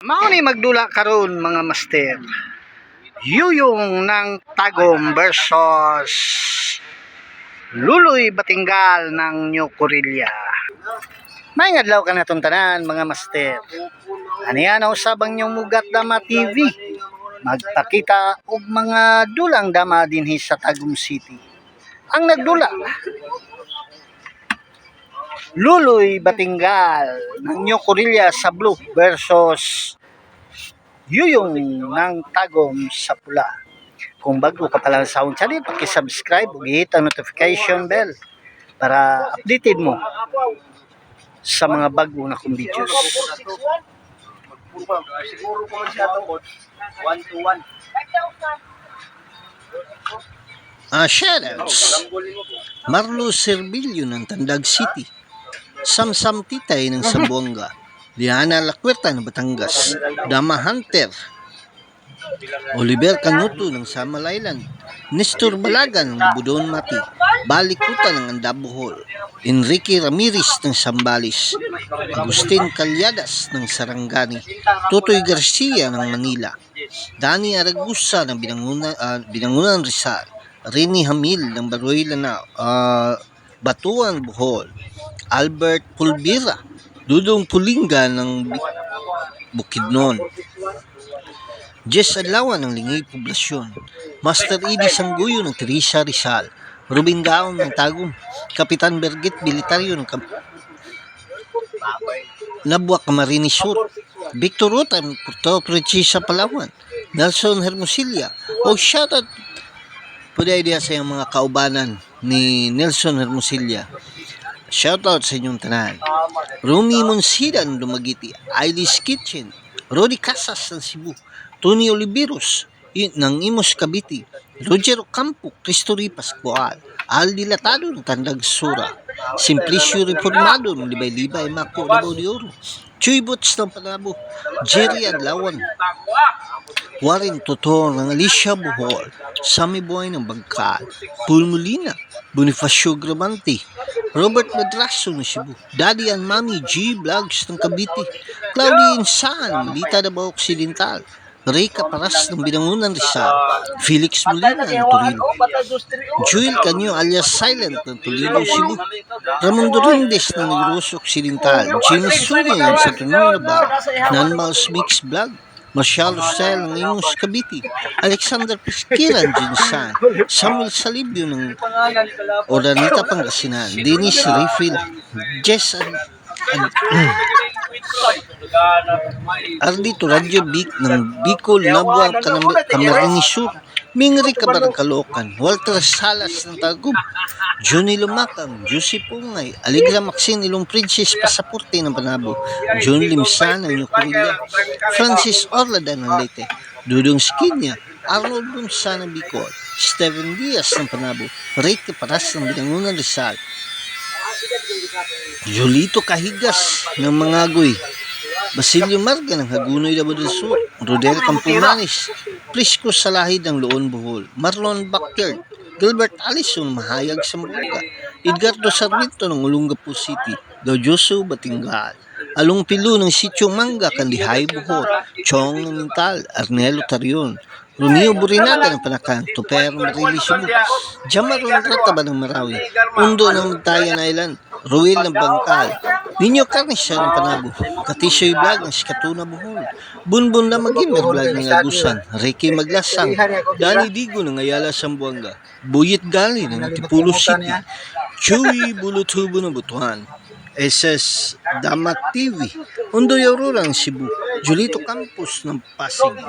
Mao ni magdula karon mga master. Yuyong ng Tagum versus Luloy Batingal ng New Corilla. May adlaw ka na itong tanan mga master. Yan ang usabang niyong Mugat Dama TV? Magpakita og mga dulang dama dinhi sa Tagum City. Ang nagdula, Luloy Batingal ng New Corilla sa blue versus Yuyong ng Tagom sa pula. Kung bago ka pala sa akong channel, subscribe ug hit ang notification bell para updated mo sa mga bago na kong videos. Siguro po siya tungkol 1 to 1. Ah, shoutouts. Marlo Servillo ng Tandag City. Samsam Titay ng Sambuanga. Diana Lakweta ng Batangas. Dama Hunter. Oliver Canuto ng Samal Island. Nestor Balaga ng Budon Mati. Balikuta ng Andabuhol. Enrique Ramirez ng Sambalis. Agustin Calyadas ng Sarangani. Totoy Garcia ng Manila. Dani Aragusa ng Binangunan, ah, Binangunan Rizal. Rini Hamil ng Baroy Lanao. ah, Batuan Bohol. Albert Pulbira. Dudong Pulinga ng Bukidnon. Jess Adlawan ng Lingay Poblasyon. Master Edie Sangguyo ng Teresa Rizal. Ruben Gaon ng Tagum. Kapitan Bergit Bilitaryo ng Kam- Labwa Camarines Sur. Victor Rota ng Puerto Princesa Palawan. Nelson Hermosilla. O shoutout po idea sa mga kaubanan ni Nelson Hermosilla. Shoutout sa inyong tanan. Rumi Monsida ng Dumagiti. Ailis Kitchen. Rodi Casas ng Cebu. Tony Oliveros ng Imos Cavite. Roger Ocampo, Cristo Ripas Pascual. Aldi Latado ng Tandag Sura. Simplicio Reformado ng Libay-Libay Mako Labaw de Oro. Chuy Boots ng Panabo. Jerry Adlawan. Warren Totor ng Alicia Bohol, Sammy Boy ng Bangkal, Paul Molina, Bonifacio Gramante, Robert Madraso ng Cebu, Daddy and Mommy G Vlogs ng Cavite, Claudia Insan, Lita Davao Occidental, Ray Caparas ng Binangunan Rizal, Felix Molina ng Torino, Joel Canyo alias Silent ng Toledo, Cebu, Ramon Dorindes ng Negros Occidental, James Suri ng sa Tununaba, Nanmals Mix Vlog, Marshall Rosel ng Imos Cavite, Alexander Pisquiran Jinsan, Samuel Salibio ng. Oranita Pangasinan, Dennis Refill, Jess Ad- Ad- Ardito Radio Big ng Bicol, Camarines Sur, Mingri Kabarang Kalokan, Walter Salas ng Tagum, Johnny Lumakang, Josie Pungay, Aligra Maxine Ilong Princess Pasaporte ng Panabo, John Limsan ng Yukurilla, Francis Orlada ng Leyte, Dudong Skinya, Arnold ng Bicol, Steven Diaz ng Panabo, Ray Caparas ng Binangunan Rizal, Julito Kahigas ng Mangagoy, Basilio Marga ng Hagunoy Sur, Rodel Campomanes, Prisco Salahid ng Loon Bohol, Marlon Backyard, Gilbert Allison Mahayag Sambuca, Edgardo Sarmiento ng Olongapo City, Gaujoso Batingal, Along Pilo ng Sitio Manga, Kandihay Bohol, Chong ng Mintal, Arnelo Tarion, Romeo Burinaga ng Panakan, Toper Marili Cebu, Jamaron Rataba ng Marawi, Undo ng Magtayan Island, Ruel ng Bangkal, Ninyo Carnisya ng Panabo, Katisoy Vlog ng Skatuna Bohol, Bunbun na Magimer Vlog ng Agusan, Ricky Maglasang, Dani Digo ng Ayala Sambuanga, Buyit Gali ng Tipulo City, Chewy Bulutubo ng Butuan, SS Damat TV, Undoy Aurora ng Cebu, Julito Campos ng Pasig?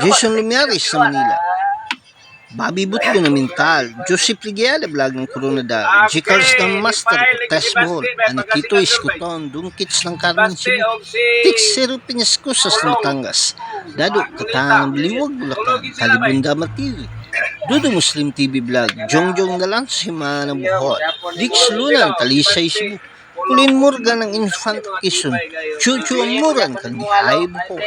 Jason Lumiares sa Manila. Bobby Butlo ng Mental, Joseph Ligiala vlog ng Coronada, G. Carlos ng Master, Test Ball, Anikito Iskuton, Dungkits ng Carmen Cebu, Tix Zero Piñascosas ng Batangas, Dado Katangang Liwag Bulacan, Kalibunda Matiri, Dudo Muslim TV Vlog, Jongjong Galang Sima ng Buhol, Dix Luna ng Talisay Cebu, Kulin Morgan ng Infant Quezon, Chuchu Amuran, Kandihay Buhol,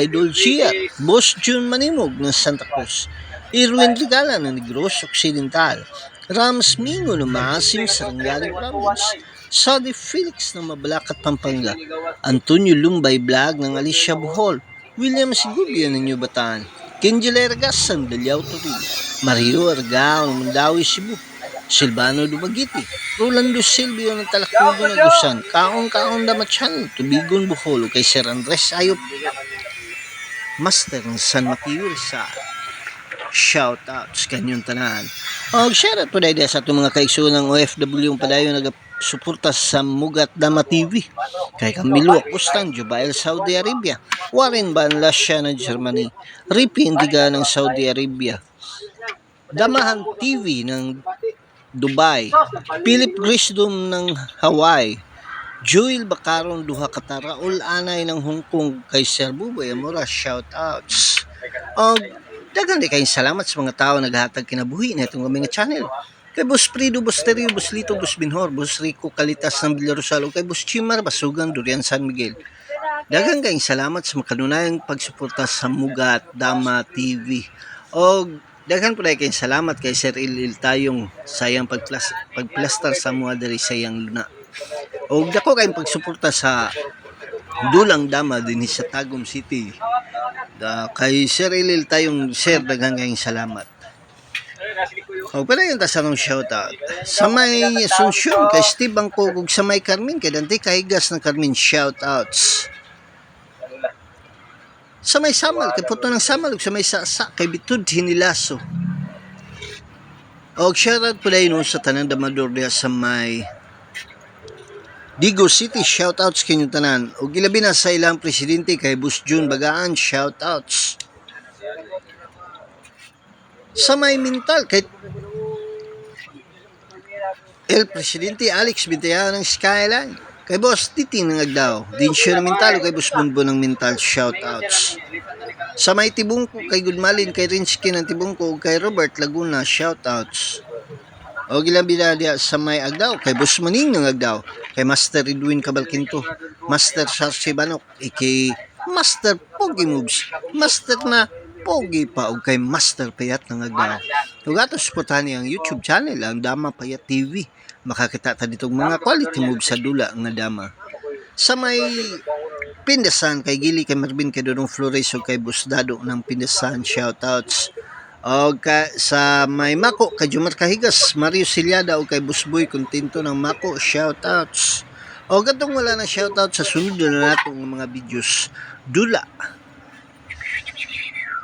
Idol Chia, Boss June Manimog ng Santa Cruz, Irwin Ligala ng Negros Occidental, Rams Mingo ng Maasim Sarangani Province, Sadi Felix ng Mabalacat, Pampanga, Antonio Lumbay Vlog ng Alicia Bohol, William Sigubia ng New Bataan, Kenjel Ergas ng Dalyaw Toril, Mario Argao Mandawi, Cebu, Silvano Dumagiti, Rolando Silvio ng Talaktugo ng Dusan, Kaong Kaong Damatsan, Tubigon Bohol, kay Sir Andres Ayop, Master ng San Mateo Rizal. Shout out sa kanyang tanan. O, shout out po dahil sa itong mga kaigsuon ng OFW yung padayon nagsuporta sa Mugat Dama TV. Kay Camilo Acostan, Jubail, Saudi Arabia. Warren Banlasya ng Germany. Ripi Indiga ng Saudi Arabia. Damahan TV ng Dubai. Philip Grisdom ng Hawaii. Joel Bacaron Duha Katara Ul Anay ng Hong Kong kay Sir Buboy Amora shout outs. Og Dagan di kayong salamat sa mga tao naghatag kinabuhi na itong aming channel. Kay Boss Prido, Boss Terio, Boss Lito, Boss Binhor, Boss Rico, Kalitas ng Villarosal, kay Boss Chimar, Basugan, Durian, San Miguel. Dagan kayong salamat sa makanunayang pagsuporta sa Mugat, Dama TV. O dagan po kayong salamat kay Sir Ilil tayong sayang pagplas pagplastar sa mga dari sayang luna. O dako kayong pagsuporta sa Dulang Dama din sa Tagum City. Da, kay Sir Ilil tayong Sir daghang kayong salamat. O pala yung tasarong shoutout. Sa may Asunsyon, kay Steve Bangkog, ug sa may Carmen, kay Dante Kahigas ng Carmen, shoutouts. Sa may Samal, kay Puto ng Samal, sa may Sasa, kay Bitud Hinilaso. O shoutout pala yun sa Tanan Damador diha sa may Digo City, shoutouts kinyo tanan. O gilabi na sa ilang presidente kay Bus June Bagaan, shoutouts. Sa may mental, kay El Presidente Alex Bintaya ng Skyline. Kay Boss Titi ng Agdao. Din siya ng mental, kay Boss Bunbo ng mental, shoutouts. Sa may Tibungko, kay Goodmalin, kay Rinsky ng Tibungko, kay Robert Laguna, shoutouts. O gilang binadya sa may Agdao, kay Boss Maning ng Agdao, kay Master Edwin Cabalquinto, Master Sarsi Banok, kay Master Pogi Moves, Master na Pogi pa, o kay Master Payat ng Agdao. Ug atos po tani ang YouTube channel, ang Dama Payat TV. Makakita ta ditong mga quality moves sa dula nga dama. Sa may Pindasan kay Gili kay Marvin kay Dodong Flores o kay Busdado ng Pindasan shoutouts. O ka, sa may Mako kay Jumar Kahigas, Mario Silyada o kay Busboy Kontento ng Mako shoutouts. O gatong wala na shoutout sa sunod na natong mga videos. Dula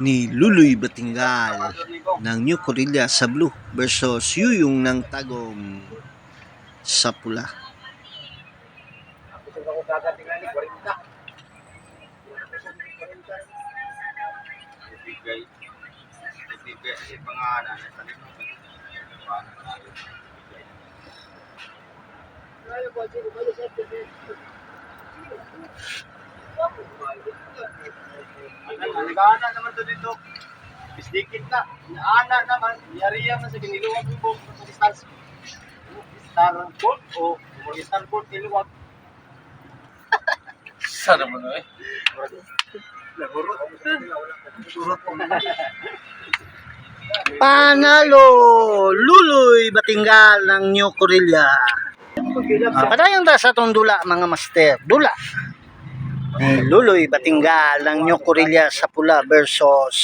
ni Luloy Batingal ng New Corilla sa Blue versus Yuyong ng Tagom sa Pula. Ibigay. Nagana naman to dito. Bisdikit na. Naana naman. Yariya man sa giniluwag yung buong sa distance. Star bolt o star bolt niluwag. Sana mo na eh. Nagurot. Nagurot. Panalo! Luloy Batingal ng New Corilla. Ah, padayon ta sa itong dula mga master. Dula. Ni Luloy Batingal ng New Corilla sa pula versus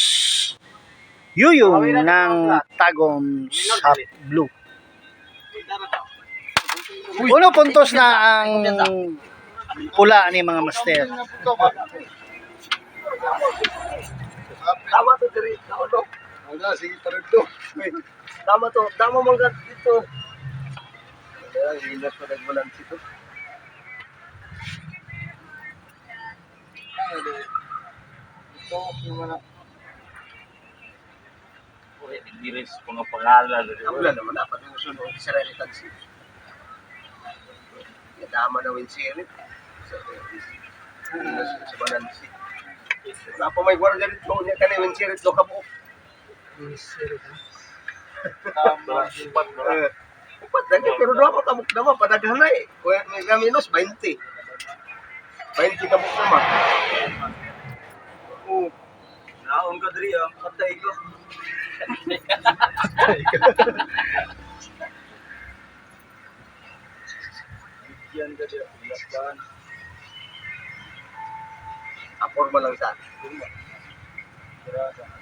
Yuyong ng Tagom sa blue. Uno puntos na ang pula ni mga master. Tama Wala, sige pa rin to. Tama to. Tama mga dito. Kaya, hilas pa nagbalance ito. Ito, yung mga... Uy, hindi rin sa mga pangalan. Wala naman dapat yung sunod sa Israeli taxi. Nadama na win sirit. Sa sa balansi. Napa may gwardiya dito niya kanay win sirit do ka buok. Tama. Upat na. Upat na pero do pa kabuk naman padaghan na. Kuya may gaminos 20. 20 kabuk naman. Oh. Naon ka diri ah, patay ko. Bigyan ka diya. Bilakan. Apor ba lang sa? Gerasa. Mga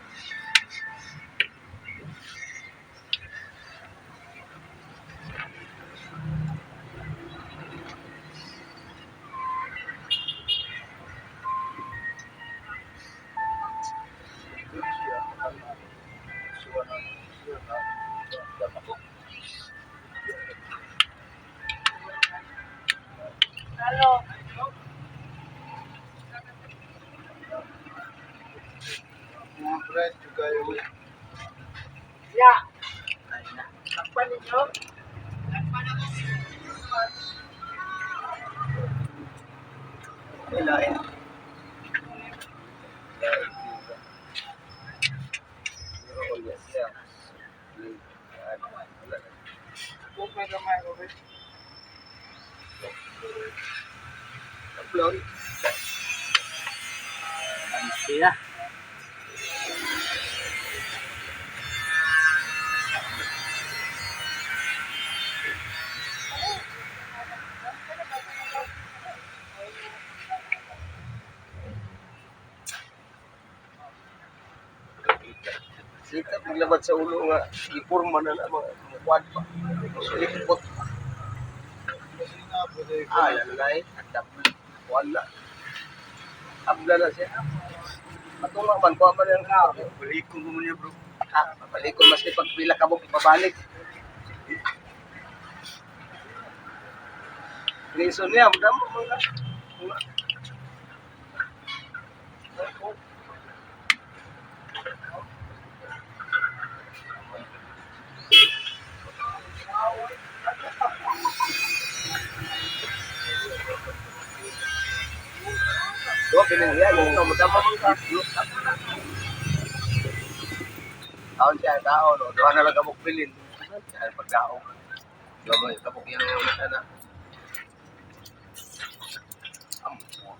Ilain. Sita paglabad sa ulo nga iporma na na mga quad pa. Ko. Ah, yan na eh. Adap. Wala. Abla na siya. Patunga man ko man yung kao. Balik ko mo niya, bro. Ah, ko mas pagpila ka mo pabalik. Reason niya, madamo mga mga Dua yung ito, madama mga Taon siya, taon. O, doon na lang kabuk pilin. Dahil pagdaong. Doon mo yung kabuk yan yung mata na. Mo.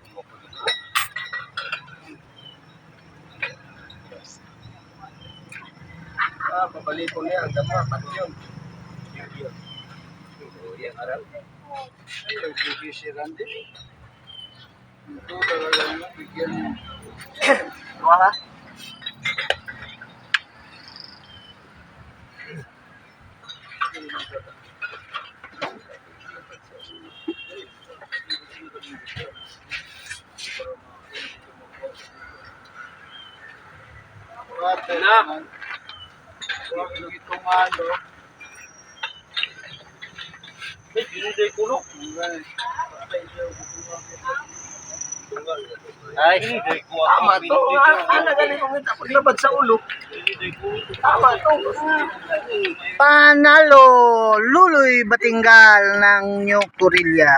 Ah, pabalik ko niya. Ang dama, pati yun. Yun, yun. Yan, aral. Ay, nagbibigay si Randy. Ito talaga nga, bigyan. Wala. Water naman. Ano. May pinuday kulo. Hanggang patay siya, bukulang ko. Ay. Tama to. Ah, Ana galing kong. Paglabad sa ulo. Tama to. Panalo Luloy Batingal ng New Corilla.